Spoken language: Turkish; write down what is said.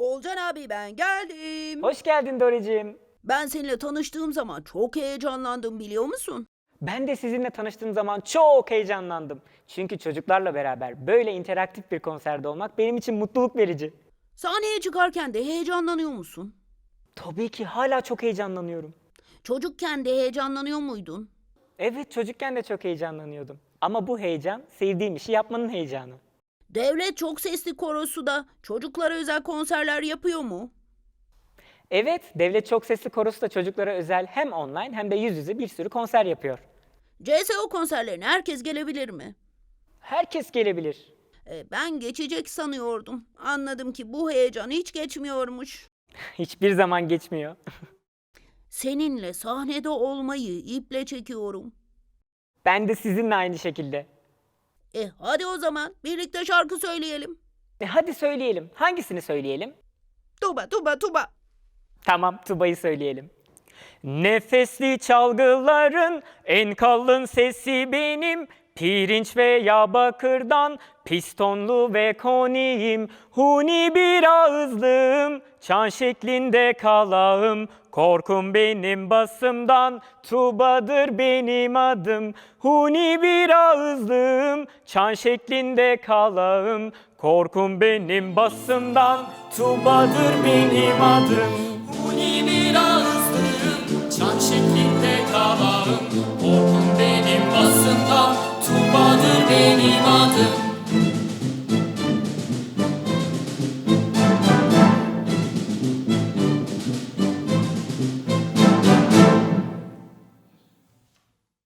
Olcan abi ben geldim. Hoş geldin Doricim. Ben seninle tanıştığım zaman çok heyecanlandım biliyor musun? Ben de sizinle tanıştığım zaman çok heyecanlandım. Çünkü çocuklarla beraber böyle interaktif bir konserde olmak benim için mutluluk verici. Sahneye çıkarken de heyecanlanıyor musun? Tabii ki hala çok heyecanlanıyorum. Çocukken de heyecanlanıyor muydun? Evet çocukken de çok heyecanlanıyordum. Ama bu heyecan sevdiğim işi yapmanın heyecanı. Devlet çok sesli korosu da çocuklara özel konserler yapıyor mu? Evet, Devlet Çok Sesli Korosu da çocuklara özel hem online hem de yüz yüze bir sürü konser yapıyor. CSO konserlerine herkes gelebilir mi? Herkes gelebilir. E, ben geçecek sanıyordum. Anladım ki bu heyecan hiç geçmiyormuş. Hiçbir zaman geçmiyor. Seninle sahnede olmayı iple çekiyorum. Ben de sizinle aynı şekilde. E hadi o zaman birlikte şarkı söyleyelim. E hadi söyleyelim. Hangisini söyleyelim? Tuba tuba tuba. Tamam, Tuba'yı söyleyelim. Nefesli çalgıların en kalın sesi benim. Pirinç veya bakırdan pistonlu ve koniyim. Huni bir ağızlığım, çan şeklinde kalağım. Korkum benim basımdan, Tuba'dır benim adım. Huni bir ağızlığım, çan şeklinde kalağım. Korkum benim basımdan, Tuba'dır benim adım. Kalağım